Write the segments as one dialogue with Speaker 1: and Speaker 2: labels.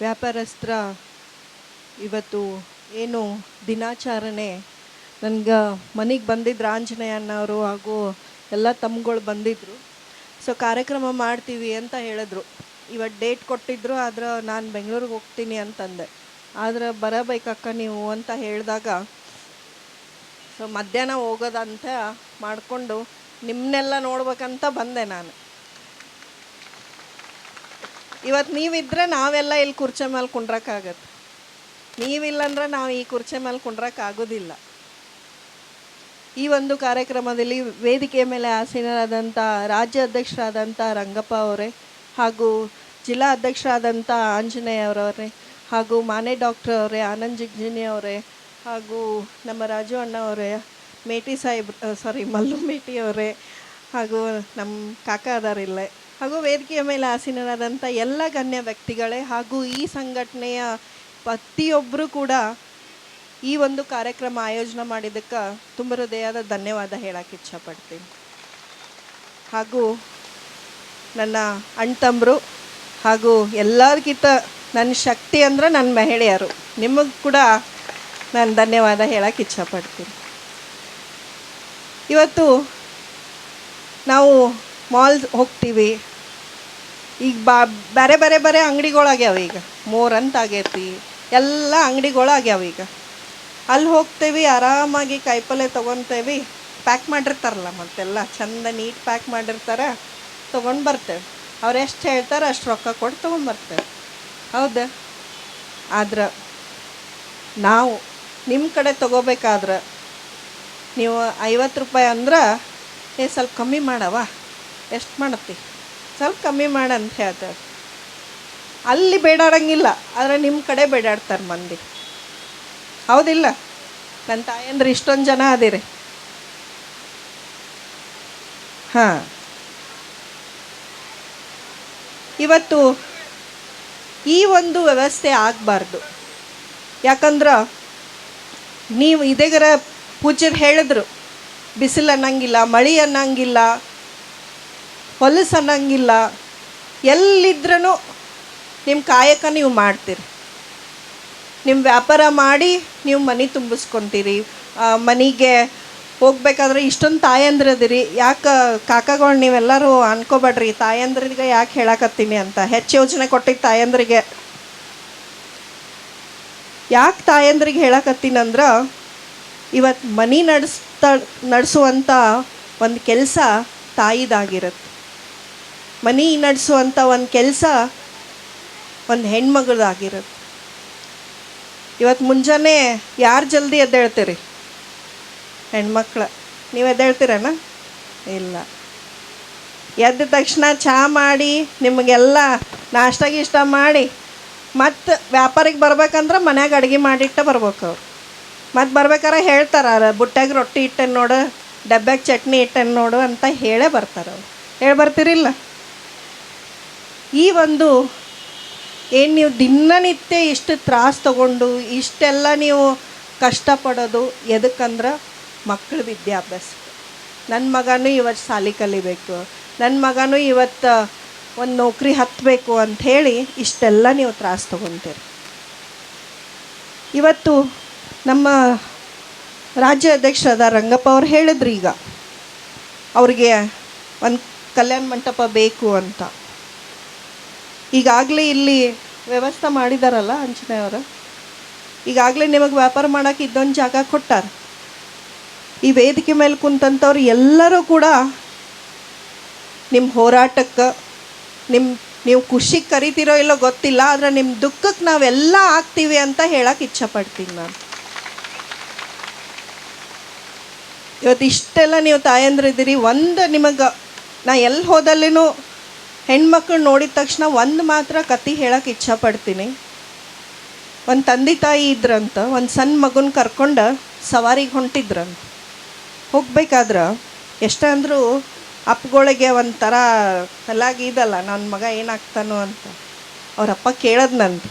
Speaker 1: ವ್ಯಾಪಾರಸ್ಥರ ಇವತ್ತು ಏನು ದಿನಾಚರಣೆ. ನನ್ಗೆ ಮನೆಗೆ ಬಂದಿದ್ರು ಆಂಜನೇಯ ಅನ್ನೋರು ಹಾಗೂ ಎಲ್ಲ ತಮ್ಗಳು ಬಂದಿದ್ದರು ಸೊ ಕಾರ್ಯಕ್ರಮ ಮಾಡ್ತೀವಿ ಅಂತ ಹೇಳಿದ್ರು. ಇವತ್ತು ಡೇಟ್ ಕೊಟ್ಟಿದ್ರು, ಆದ್ರೆ ನಾನು ಬೆಂಗಳೂರಿಗೆ ಹೋಗ್ತೀನಿ ಅಂತಂದೆ. ಆದ್ರೆ ಬರಬೇಕಕ್ಕ ನೀವು ಅಂತ ಹೇಳಿದಾಗ, ಸೊ ಮಧ್ಯಾಹ್ನ ಹೋಗೋದಂತ ಮಾಡಿಕೊಂಡು ನಿಮ್ಮನ್ನೆಲ್ಲ ನೋಡ್ಬೇಕಂತ ಬಂದೆ ನಾನು. ಇವತ್ತು ನೀವಿದ್ರೆ ನಾವೆಲ್ಲ ಇಲ್ಲಿ ಕುರ್ಚೆ ಮೇಲೆ ಕುಂಡ್ರಕ್ಕಾಗತ್ತೆ. ನೀವಿಲ್ಲಂದ್ರೆ ನಾವು ಈ ಕುರ್ಚೆ ಮೇಲೆ ಕುಂಡ್ರಕ್ಕಾಗೋದಿಲ್ಲ. ಈ ಒಂದು ಕಾರ್ಯಕ್ರಮದಲ್ಲಿ ವೇದಿಕೆ ಮೇಲೆ ಆಸೀನರಾದಂಥ ರಾಜ್ಯ ಅಧ್ಯಕ್ಷರಾದಂಥ ರಂಗಪ್ಪ ಅವರೇ ಹಾಗೂ ಜಿಲ್ಲಾ ಅಧ್ಯಕ್ಷರಾದಂಥ ಆಂಜನೇಯ ಅವರವರೇ ಹಾಗೂ ಮಾನೆ ಡಾಕ್ಟರ್ ಅವರೇ ಆನಂದ್ ಜಿಗ್ಜಿನಿ ಅವರೇ ಹಾಗೂ ನಮ್ಮ ರಾಜು ಅಣ್ಣ ಅವರೇ, ಮೇಟಿ ಸಾಹೇಬ್ ಸಾರಿ ಮಲ್ಲು ಮೇಟಿ ಅವರೇ ಹಾಗೂ ನಮ್ಮ ಕಾಕ ಅದಾರಿಲ್ಲೇ. ಹಾಗೂ ವೇದಿಕೆಯ ಮೇಲೆ ಆಸೀನರಾದಂಥ ಎಲ್ಲ ಗಣ್ಯ ವ್ಯಕ್ತಿಗಳೇ ಹಾಗೂ ಈ ಸಂಘಟನೆಯ ಪ್ರತಿಯೊಬ್ಬರೂ ಕೂಡ ಈ ಒಂದು ಕಾರ್ಯಕ್ರಮ ಆಯೋಜನೆ ಮಾಡಿದ್ದಕ್ಕೆ ತುಂಬ ಹೃದಯದ ಧನ್ಯವಾದ ಹೇಳಕ್ಕೆ ಇಚ್ಛಪಡ್ತೀನಿ. ಹಾಗೂ ನನ್ನ ಅಣ್ತಂಬರು ಹಾಗೂ ಎಲ್ಲರಿಗಿಂತ ನನ್ನ ಶಕ್ತಿ ಅಂದ್ರೆ ನನ್ನ ಮಹಿಳೆಯರು, ನಿಮಗೆ ಕೂಡ ನಾನು ಧನ್ಯವಾದ ಹೇಳಕ್ಕೆ ಇಚ್ಛಪಡ್ತೀನಿ. ಇವತ್ತು ನಾವು ಮಾಲ್ ಹೋಗ್ತೀವಿ. ಈಗ ಬಾ, ಬೇರೆ ಬೇರೆ ಬೇರೆ ಅಂಗಡಿಗಳಾಗ್ಯಾವ ಈಗ. ಮೋರ್ ಅಂತ ಆಗೈತಿ ಎಲ್ಲ ಅಂಗಡಿಗಳಾಗ್ಯಾವ ಈಗ. ಅಲ್ಲಿ ಹೋಗ್ತೇವೆ, ಆರಾಮಾಗಿ ಕಾಯಿಪಲ್ಲೆ ತೊಗೊತೇವಿ. ಪ್ಯಾಕ್ ಮಾಡಿರ್ತಾರಲ್ಲ ಮತ್ತೆಲ್ಲ, ಚಂದ ನೀಟ್ ಪ್ಯಾಕ್ ಮಾಡಿರ್ತಾರೆ, ತೊಗೊಂಡು ಬರ್ತೇವೆ. ಅವ್ರು ಎಷ್ಟು ಹೇಳ್ತಾರೆ ಅಷ್ಟು ರೊಕ್ಕ ಕೊಟ್ಟು ತೊಗೊಂಬರ್ತೇವೆ ಹೌದಾ? ಆದ್ರೆ ನಾವು ನಿಮ್ಮ ಕಡೆ ತೊಗೋಬೇಕಾದ್ರೆ ನೀವು ಐವತ್ತು ರೂಪಾಯಿ ಅಂದ್ರೆ ಏ, ಸ್ವಲ್ಪ ಕಮ್ಮಿ ಮಾಡವ ಎಷ್ಟು ಮಾಡತ್ತಿ? ಸ್ವಲ್ಪ ಕಮ್ಮಿ ಮಾಡ ಅಂತ ಹೇಳ್ತಾರೆ ಅಲ್ಲಿ ಬೇಡಾಡಂಗಿಲ್ಲ, ಆದರೆ ನಿಮ್ಮ ಕಡೆ ಬೇಡಾಡ್ತಾರೆ ಮಂದಿ. ಹೌದಿಲ್ಲ? ನನ್ನ ತಾಯಂದ್ರೆ ಇಷ್ಟೊಂದು ಜನ ಅದಿರಿ. ಹಾಂ. ಇವತ್ತು ಈ ಒಂದು ವ್ಯವಸ್ಥೆ ಆಗಬಾರ್ದು. ಯಾಕಂದ್ರೆ ನೀವು ಇದೇಗರ ಪೂಜ್ಯರು ಹೇಳಿದ್ರು ಬಿಸಿಲು ಅನ್ನಂಗಿಲ್ಲ ಮಳೆ ಅನ್ನಂಗಿಲ್ಲ ಹೊಲಸು ಅನ್ನಂಗಿಲ್ಲ ಎಲ್ಲಿದ್ರೂ ನಿಮ್ಮ ಕಾಯಕ ನೀವು ಮಾಡ್ತೀರಿ. ನಿಮ್ಮ ವ್ಯಾಪಾರ ಮಾಡಿ ನೀವು ಮನೆ ತುಂಬಿಸ್ಕೊತೀರಿ. ಮನೆಗೆ ಹೋಗ್ಬೇಕಾದ್ರೆ ಇಷ್ಟೊಂದು ತಾಯಂದ್ರದಿರಿ. ಯಾಕೆ ಕಾಕಗಳು ನೀವೆಲ್ಲರೂ ಅನ್ಕೋಬೇಡ್ರಿ, ತಾಯಂದ್ರಿಗೆ ಯಾಕೆ ಹೇಳಕತ್ತೀನಿ ಅಂತ. ಹೆಚ್ಚು ಯೋಚನೆ ಕೊಟ್ಟಿದ್ದು ತಾಯಂದ್ರಿಗೆ. ಯಾಕೆ ತಾಯಂದ್ರಿಗೆ ಹೇಳಕತ್ತೀನಂದ್ರೆ ಇವತ್ತು ಮನೆ ನಡೆಸ್ತಾ ನಡೆಸುವಂಥ ಒಂದು ಕೆಲಸ ತಾಯಿದಾಗಿರುತ್ತೆ. ಮನೆ ನಡೆಸುವಂಥ ಒಂದು ಕೆಲಸ ಒಂದು ಹೆಣ್ಮಗಳದಾಗಿರುತ್ತೆ. ಇವತ್ತು ಮುಂಜಾನೆ ಯಾರು ಜಲ್ದಿ ಎದ್ದೇಳ್ತೀರಿ? ಹೆಣ್ಮಕ್ಳು. ನೀವು ಎದ್ದೇಳ್ತೀರಣ್ಣ ಇಲ್ಲ. ಎದ್ದ ತಕ್ಷಣ ಚಹಾ ಮಾಡಿ, ನಿಮಗೆಲ್ಲ ನಾಷ್ಟ ಗೀಷ್ಟ ಮಾಡಿ, ಮತ್ತು ವ್ಯಾಪಾರಿಗೆ ಬರ್ಬೇಕಂದ್ರೆ ಮನ್ಯಾಗ ಅಡುಗೆ ಮಾಡಿಟ್ಟ ಬರ್ಬೇಕು ಅವ್ರು. ಮತ್ತು ಬರ್ಬೇಕಾರೆ ಹೇಳ್ತಾರ ಬುಟ್ಟಾಗ ರೊಟ್ಟಿ ಇಟ್ಟೆನ್ ನೋಡು, ಡಬ್ಬ್ಯಾಗ ಚಟ್ನಿ ಇಟ್ಟೆನ್ ನೋಡು ಅಂತ ಹೇಳೇ ಬರ್ತಾರೆ ಅವ್ರು. ಹೇಳಿ ಬರ್ತೀರಿಲ್ಲ? ಈ ಒಂದು ಏನು ನೀವು ದಿನನಿತ್ಯ ಇಷ್ಟು ತ್ರಾಸು ತಗೊಂಡು ಇಷ್ಟೆಲ್ಲ ನೀವು ಕಷ್ಟಪಡೋದು ಎದಕ್ಕಂದ್ರೆ ಮಕ್ಕಳ ವಿದ್ಯಾಭ್ಯಾಸ. ನನ್ನ ಮಗನೂ ಇವತ್ತು ಶಾಲೆ ಕಲಿಬೇಕು ನನ್ನ ಮಗನೂ ಇವತ್ತು ಒಂದು ನೌಕರಿ ಹತ್ತಬೇಕು ಅಂಥೇಳಿ ಇಷ್ಟೆಲ್ಲ ನೀವು ತ್ರಾಸು ತಗೊತೀರಿ. ಇವತ್ತು ನಮ್ಮ ರಾಜ್ಯ ಅಧ್ಯಕ್ಷರಾದ ರಂಗಪ್ಪ ಅವ್ರು ಹೇಳಿದ್ರು ಈಗ ಅವ್ರಿಗೆ ಒಂದು ಕಲ್ಯಾಣ ಮಂಟಪ ಬೇಕು ಅಂತ. ಈಗಾಗಲೇ ಇಲ್ಲಿ ವ್ಯವಸ್ಥೆ ಮಾಡಿದಾರಲ್ಲ ಅಂಜನೇಯವರು ಈಗಾಗಲೇ ನಿಮಗೆ ವ್ಯಾಪಾರ ಮಾಡೋಕೆ ಇದೊಂದು ಜಾಗ ಕೊಟ್ಟಾರ? ಈ ವೇದಿಕೆ ಮೇಲೆ ಕುಂತಂಥವ್ರು ಎಲ್ಲರೂ ಕೂಡ ನಿಮ್ಮ ಹೋರಾಟಕ್ಕೆ ನಿಮ್ಮ ನೀವು ಖುಷಿಗೆ ಕರಿತೀರೋ ಇಲ್ಲೋ ಗೊತ್ತಿಲ್ಲ, ಆದರೆ ನಿಮ್ಮ ದುಃಖಕ್ಕೆ ನಾವೆಲ್ಲ ಆಗ್ತೀವಿ ಅಂತ ಹೇಳಕ್ಕೆ ಇಚ್ಛಪಡ್ತೀನಿ ನಾನು. ಇವತ್ತು ಇಷ್ಟೆಲ್ಲ ನೀವು ತಾಯಂದ್ರಿದ್ದೀರಿ, ಒಂದು ನಿಮಗೆ, ನಾ ಎಲ್ಲಿ ಹೋದಲ್ಲಿನೂ ಹೆಣ್ಮಕ್ಳು ನೋಡಿದ ತಕ್ಷಣ ಒಂದು ಮಾತ್ರ ಕತೆ ಹೇಳಕ್ಕೆ ಇಚ್ಛಪಡ್ತೀನಿ. ಒಂದು ತಂದೆ ತಾಯಿ ಇದ್ರಂತ, ಒಂದು ಸಣ್ಣ ಮಗುನ ಕರ್ಕೊಂಡು ಸವಾರಿಗೆ ಹೊಂಟಿದ್ರಂತ. ಹೋಗ್ಬೇಕಾದ್ರೆ ಎಷ್ಟೇ ಅಂದರೂ ಅಪ್ಪಗಳಿಗೆ ಒಂಥರ ಕಲಾಗಿ ಇದಲ್ಲ ನನ್ನ ಮಗ ಏನಾಗ್ತಾನೋ ಅಂತ. ಅವರಪ್ಪ ಕೇಳದ್ನಂತ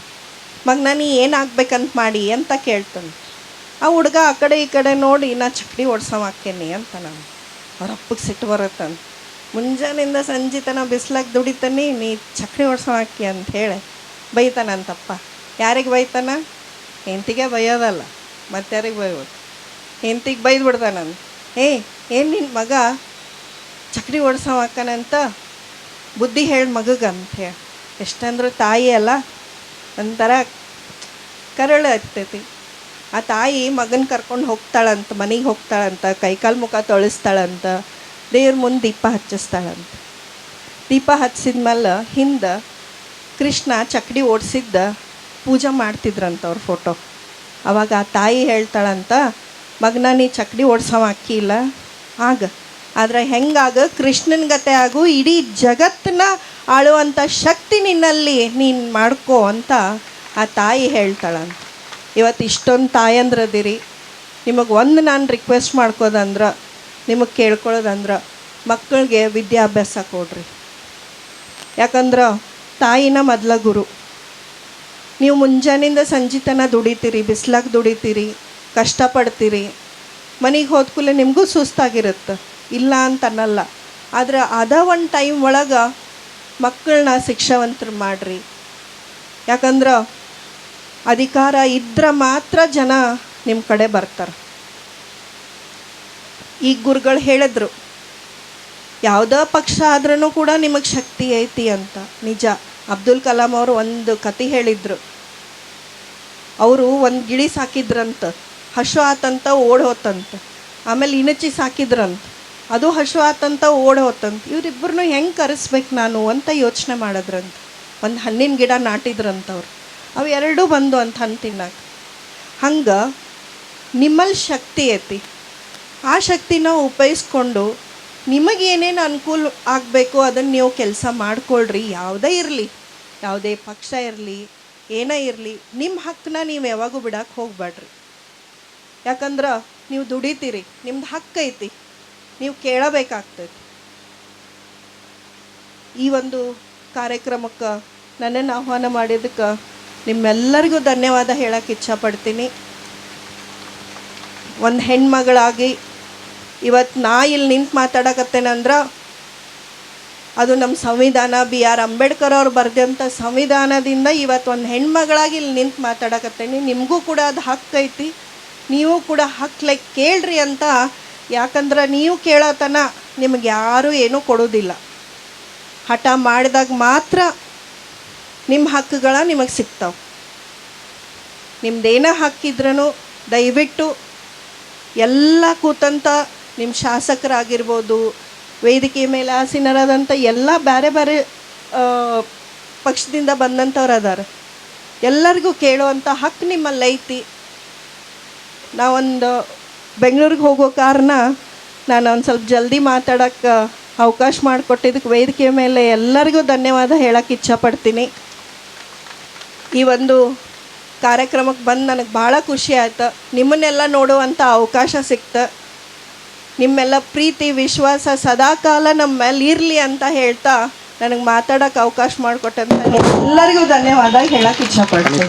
Speaker 1: ಮಗ, ನಾನು ಏನಾಗ್ಬೇಕಂತ ಮಾಡಿ ಅಂತ ಕೇಳ್ತಾನೆ ಆ ಹುಡುಗ ಆ ಕಡೆ ಈ ಕಡೆ ನೋಡಿ, ನಾ ಚಕ್ಡಿ ಓಡ್ಸವಾಕೇನಿ ಅಂತ ನಾನು ಅವ್ರ ಅಪ್ಪಗೆ ಸಿಟ್ಟು ಬರುತ್ತಂತ. ಮುಂಜಾನೆಯಿಂದ ಸಂಜೆ ತನಕ ಬಿಸ್ಲಾಗ ದುಡಿತಾನೆ, ನೀ ಒಡ್ಸೋಂ ಹಾಕಿ ಅಂತ ಹೇಳಿ. ಬೈತಾನಂತಪ್ಪ ಯಾರಿಗೆ ಬೈತಾನ? ಹೆಂಡತಿಗೆ ಬೈಯೋದಲ್ಲ. ಮತ್ತಾರಿಗೆ ಬೈಬೋದು? ಹೆಂಡತಿಗೆ ಬೈದು ಬಿಡ್ತಾನಂತ ಏ, ಏನು ನಿನ್ನ ಮಗ ಚಕ್ರಿ ಹೊಡ್ಸೋ ಹಾಕನಂತ ಬುದ್ಧಿ ಹೇಳಿ ಮಗಗಂತ ಹೇಳಿ. ಎಷ್ಟಂದ್ರೂ ತಾಯಿ ಅಲ್ಲ? ಒಂಥರ ಕರಳು ಆಗ್ತೈತಿ. ಆ ತಾಯಿ ಮಗನ ಕರ್ಕೊಂಡು ಹೋಗ್ತಾಳಂತ, ಮನೆಗೆ ಹೋಗ್ತಾಳಂತ, ಕೈಕಾಲು ಮುಖ ತೊಳಸ್ತಾಳಂತ ದೇವ್ರ ಮುಂದೆ ದೀಪ ಹಚ್ಚಿಸ್ತಾಳಂತ ದೀಪ ಹಚ್ಚಿದ್ಮೇಲೆ ಹಿಂದೆ ಕೃಷ್ಣ ಚಕ್ಡಿ ಓಡಿಸಿದ್ದ ಪೂಜೆ ಮಾಡ್ತಿದ್ರಂತ ಅವ್ರ ಫೋಟೋ ಅವಾಗ ಆ ತಾಯಿ ಹೇಳ್ತಾಳಂತ, ಮಗನ, ನೀ ಚಕ್ಡಿ ಓಡ್ಸವ ಅಕ್ಕಿಲ್ಲ ಆಗ. ಆದರೆ ಹೆಂಗಾಗ ಕೃಷ್ಣನ ಗತೆ ಆಗು, ಇಡೀ ಜಗತ್ತನ್ನ ಆಳುವಂಥ ಶಕ್ತಿ ನಿನ್ನಲ್ಲಿ ನೀನು ಮಾಡ್ಕೋ ಅಂತ ಆ ತಾಯಿ ಹೇಳ್ತಾಳಂತ. ಇವತ್ತು ಇಷ್ಟೊಂದು ತಾಯಂದ್ರದಿರಿ. ನಿಮಗೆ ಒಂದು ನಾನು ರಿಕ್ವೆಸ್ಟ್ ಮಾಡ್ಕೋದಂದ್ರೆ ನಿಮಗೆ ಕೇಳ್ಕೊಳ್ಳೋದಂದ್ರೆ ಮಕ್ಕಳಿಗೆ ವಿದ್ಯಾಭ್ಯಾಸ ಕೊಡ್ರಿ. ಯಾಕಂದ್ರೆ ತಾಯಿನ ಮೊದಲ ಗುರು. ನೀವು ಮುಂಜಾನಿಂದ ಸಂಜೆ ತನಕ ದುಡಿತೀರಿ, ಬಿಸ್ಲಾಗ ದುಡಿತೀರಿ, ಕಷ್ಟಪಡ್ತೀರಿ. ಮನೆಗೆ ಹೋದ ಕೂಡಲೇ ನಿಮಗೂ ಸುಸ್ತಾಗಿರುತ್ತೆ. ಇಲ್ಲ ಅಂತ ಅನ್ನಲ್ಲ ಆದರೆ ಅದ ಒಂದು ಟೈಮ್ ಒಳಗೆ ಮಕ್ಕಳನ್ನ ಶಿಕ್ಷಾವಂತರು ಮಾಡಿರಿ. ಯಾಕಂದ್ರೆ ಅಧಿಕಾರ ಇದ್ರೆ ಮಾತ್ರ ಜನ ನಿಮ್ಮ ಕಡೆ ಬರ್ತಾರೆ. ಈಗ ಗುರುಗಳು ಹೇಳಿದ್ರು, ಯಾವುದೋ ಪಕ್ಷ ಆದ್ರೂ ಕೂಡ ನಿಮಗೆ ಶಕ್ತಿ ಐತಿ ಅಂತ. ನಿಜ, ಅಬ್ದುಲ್ ಕಲಾಂ ಅವರು ಒಂದು ಕತೆ ಹೇಳಿದ್ರು. ಅವರು ಒಂದು ಗಿಳಿ ಸಾಕಿದ್ರಂತ ಹಶು ಆತಂತ ಓಡ್ ಹೋತಂತ, ಆಮೇಲೆ ಇಣಚಿ ಸಾಕಿದ್ರಂತ, ಅದು ಹಶು ಆತಂತ ಓಡ್ ಹೋತಂತ ಇವರಿಬ್ಬರನ್ನು ಹೆಂಗೆ ಕರೆಸ್ಬೇಕು ನಾನು ಅಂತ ಯೋಚನೆ ಮಾಡಿದ್ರಂತ. ಒಂದು ಹಣ್ಣಿನ ಗಿಡ ನಾಟಿದ್ರಂತ ಅವ್ರು. ಅವು ಎರಡೂ ಬಂದು ಅಂತ ಹಣ್ಣು ತಿನ್ನಕ್ಕೆ ಹಂಗೆ ನಿಮ್ಮಲ್ಲಿ ಶಕ್ತಿ ಐತಿ ಆ ಶಕ್ತಿನ ಉಪಯೋಗಿಸ್ಕೊಂಡು ನಿಮಗೆ ಏನೇನು ಅನುಕೂಲ ಆಗಬೇಕು ಅದನ್ನು ನೀವು ಕೆಲಸ ಮಾಡಿಕೊಳ್ಳ್ರಿ ಯಾವುದೇ ಇರಲಿ, ಯಾವುದೇ ಪಕ್ಷ ಇರಲಿ, ಏನೇ ಇರಲಿ ನಿಮ್ಮ ಹಕ್ಕನ್ನ ನೀವು ಯಾವಾಗೂ ಬಿಡಕ್ಕೆ ಹೋಗ್ಬೇಡ್ರಿ ಯಾಕಂದ್ರೆ ನೀವು ದುಡಿತೀರಿ, ನಿಮ್ದು ಹಕ್ಕು ಐತಿ, ನೀವು ಕೇಳಬೇಕಾಗ್ತೈತಿ. ಈ ಒಂದು ಕಾರ್ಯಕ್ರಮಕ್ಕೆ ನನ್ನನ್ನು ಆಹ್ವಾನ ಮಾಡಿದ್ದಕ್ಕೆ ನಿಮ್ಮೆಲ್ಲರಿಗೂ ಧನ್ಯವಾದ ಹೇಳಕ್ಕೆ ಇಚ್ಛಪಡ್ತೀನಿ. ಒಂದು ಹೆಣ್ಮಗಳಾಗಿ ಇವತ್ತು ನಾ ಇಲ್ಲಿ ನಿಂತು ಮಾತಾಡಕತ್ತೇನಂದ್ರೆ ಅದು ನಮ್ಮ ಸಂವಿಧಾನ ಬಿ ಆರ್ ಅಂಬೇಡ್ಕರ್ ಅವ್ರು ಬರೆದಂಥ ಸಂವಿಧಾನದಿಂದ ಇವತ್ತು ಒಂದು ಹೆಣ್ಮಗಳಾಗಿ ಇಲ್ಲಿ ನಿಂತು ಮಾತಾಡಕತ್ತೇನೆ. ನಿಮಗೂ ಕೂಡ ಅದು ಹಕ್ಕು ಐತಿ. ನೀವು ಕೂಡ ಹಕ್ಲೆ ಕೇಳ್ರಿ ಅಂತ. ಯಾಕಂದ್ರೆ ನೀವು ಕೇಳೋತನ ನಿಮಗೆ ಯಾರೂ ಏನೂ ಕೊಡೋದಿಲ್ಲ. ಹಠ ಮಾಡಿದಾಗ ಮಾತ್ರ ನಿಮ್ಮ ಹಕ್ಕುಗಳ ನಿಮಗೆ ಸಿಗ್ತಾವೆ. ನಿಮ್ದೇನೋ ಹಕ್ಕಿದ್ರೂ ದಯವಿಟ್ಟು ಎಲ್ಲ ಕೂತಂತ ನಿಮ್ಮ ಶಾಸಕರಾಗಿರ್ಬೋದು ವೇದಿಕೆ ಮೇಲೆ ಆಸೀನರಾದಂಥ ಎಲ್ಲ ಬೇರೆ ಬೇರೆ ಪಕ್ಷದಿಂದ ಬಂದಂಥವ್ರು ಅದಾರ ಎಲ್ಲರಿಗೂ ಕೇಳುವಂಥ ಹಕ್ಕು ನಿಮ್ಮಲ್ಲಿ ಐತಿ. ನಾವೊಂದು ಬೆಂಗಳೂರಿಗೆ ಹೋಗೋ ಕಾರಣ ನಾನು ಒಂದು ಸ್ವಲ್ಪ ಜಲ್ದಿ ಮಾತಾಡೋಕ್ಕೆ ಅವಕಾಶ ಮಾಡಿಕೊಟ್ಟಿದ್ದಕ್ಕೆ ವೇದಿಕೆ ಮೇಲೆ ಎಲ್ಲರಿಗೂ ಧನ್ಯವಾದ ಹೇಳಕ್ಕೆ ಇಚ್ಛಪಡ್ತೀನಿ. ಈ ಒಂದು ಕಾರ್ಯಕ್ರಮಕ್ಕೆ ಬಂದು ನನಗೆ ಭಾಳ ಖುಷಿ ಆಯ್ತು. ನಿಮ್ಮನ್ನೆಲ್ಲ ನೋಡುವಂಥ ಅವಕಾಶ ಸಿಕ್ತು. ನಿಮ್ಮೆಲ್ಲ ಪ್ರೀತಿ, ವಿಶ್ವಾಸ ಸದಾಕಾಲ ನಮ್ಮ ಮೇಲೆ ಇರಲಿ ಅಂತ ಹೇಳ್ತಾ ನನಗೆ ಮಾತಾಡೋಕೆ ಅವಕಾಶ ಮಾಡಿಕೊಟ್ಟಂತ ಎಲ್ಲರಿಗೂ ಧನ್ಯವಾದ. ಹೇಳಕ್ಕೆ
Speaker 2: ಇಷ್ಟಪಡ್ತೀನಿ